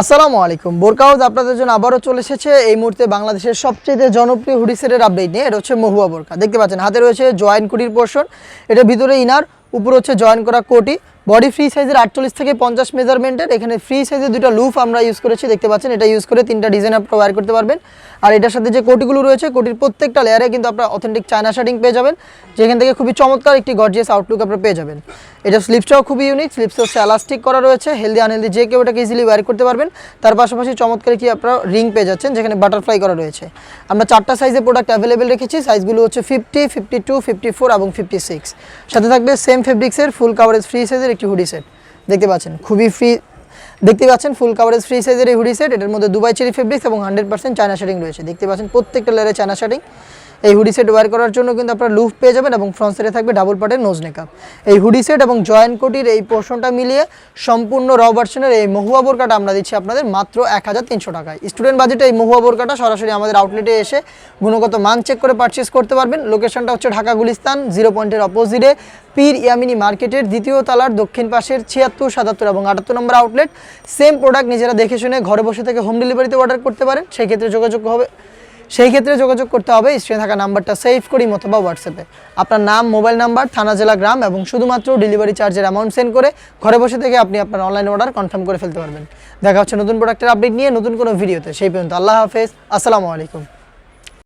আসসালামু আলাইকুম। বোরকাউজ আপনাদের জন্য আবারও চলে এসেছে। এই মুহূর্তে বাংলাদেশের সবচেয়ে জনপ্রিয় হুডিসেটের আপডেট নিয়ে, এটা হচ্ছে মহুয়া বোরকা। দেখতে পাচ্ছেন, হাতে রয়েছে জয়েন কুটির পোর্শন এটা ভিতরে ইনার, উপরে হচ্ছে জয়েন করা কোটি। বডি ফ্রি সাইজের আটচল্লিশ থেকে পঞ্চাশ মেজারমেন্টের এখানে ফ্রি সাইজের দুটো লুফ আমরা ইউজ করেছি, দেখতে পাচ্ছেন? এটা ইউজ করে তিনটা ডিজাইন আপনারা ওয়ার করতে পারবেন। আর এটার সাথে যে কোটিগুলো রয়েছে, কোটির প্রত্যেকটা লেয়ারে কিন্তু আপনারা অথেন্টিক চায়না শার্টিং পেয়ে যাবেন। যেখান থেকে খুবই চমৎকার একটি গর্জিয়াস আউটলুক আপনারা পেয়ে যাবেন। এটা স্লিপসটাও খুবই ইউনিক স্লিপস হচ্ছে এলাস্টিক করা রয়েছে হেলদি আনহেলদি যে কেউ এটাকে ইজিলি ওয়ার করতে পারবেন। তার পাশাপাশি চমৎকার কি আপনারা রিং পেয়ে যাচ্ছেন, যেখানে বাটারফ্লাই করা রয়েছে। আমরা চারটা সাইজের প্রোডাক্ট অ্যাভেলেবেল রেখেছি সাইজগুলো হচ্ছে fifty fifty two fifty four এবং ফিফটি সিক্স সাথে থাকবে সেম ফেব্রিক্সের ফুল কাভারেজ ফ্রি সাইজের একটি হুডি সেট দেখতে পাচ্ছেন, খুবই ফ্রি দেখতে পাচ্ছেন ফুল কাভারেজ ফ্রি সাইজের এই হুডি সেট এটার মধ্যে দুবাই চেরি ফেব্রিক্স এবং হান্ড্রেড পার্সেন্ট চায়না শার্টিং রয়েছে। দেখতে পাচ্ছেন, প্রত্যেকটা লেয়ারে চায়না শার্টিং এই হুডি সেট ওয়ার করার জন্য কিন্তু আপনারা লুফ পেয়ে যাবেন এবং ফ্রন্ট সাইডে থাকবে ডাবল পার্টের নোজ নেকআপ এই হুডি সেট এবং জয়েন্ট কোটির এই পোর্শনটা মিলিয়ে সম্পূর্ণ র ভার্সনের এই মহুয়া বোরকাটা আমরা দিচ্ছি আপনাদের মাত্র এক হাজার তিনশো টাকায়। স্টুডেন্ট বাজেটে এই মহুয়া বোরকাটা সরাসরি আমাদের আউটলেটে এসে গুণগত মান চেক করে পারচেস করতে পারবেন। লোকেশনটা হচ্ছে ঢাকা গুলিস্তান জিরো পয়েন্টের অপোজিটে পীর ইয়ামিনি মার্কেটের দ্বিতীয় তালার দক্ষিণ পাশের ছিয়াত্তর, সাতাত্তর এবং আটাত্তর নম্বর আউটলেট। সেম প্রোডাক্ট নিজেরা দেখে শুনে ঘরে বসে থেকে হোম ডেলিভারিতে অর্ডার করতে পারেন। সেই ক্ষেত্রে যোগাযোগ হবে সেই ক্ষেত্রে যোগাযোগ করতে হবে। স্ক্রিনে থাকা নাম্বারটা সেভ করি অথবা হোয়াটসঅ্যাপে আপনার নাম, মোবাইল নাম্বার, থানা, জেলা, গ্রাম এবং শুধুমাত্র ডেলিভারি চার্জের অ্যামাউন্ট সেন্ড করে ঘরে বসে থেকে আপনি আপনার অনলাইন অর্ডার কনফার্ম করে ফেলতে পারবেন। দেখা হচ্ছে নতুন প্রোডাক্টের আপডেট নিয়ে নতুন কোনো ভিডিওতে সেই পর্যন্ত আল্লাহ হাফেজ। আসসালামু আলাইকুম।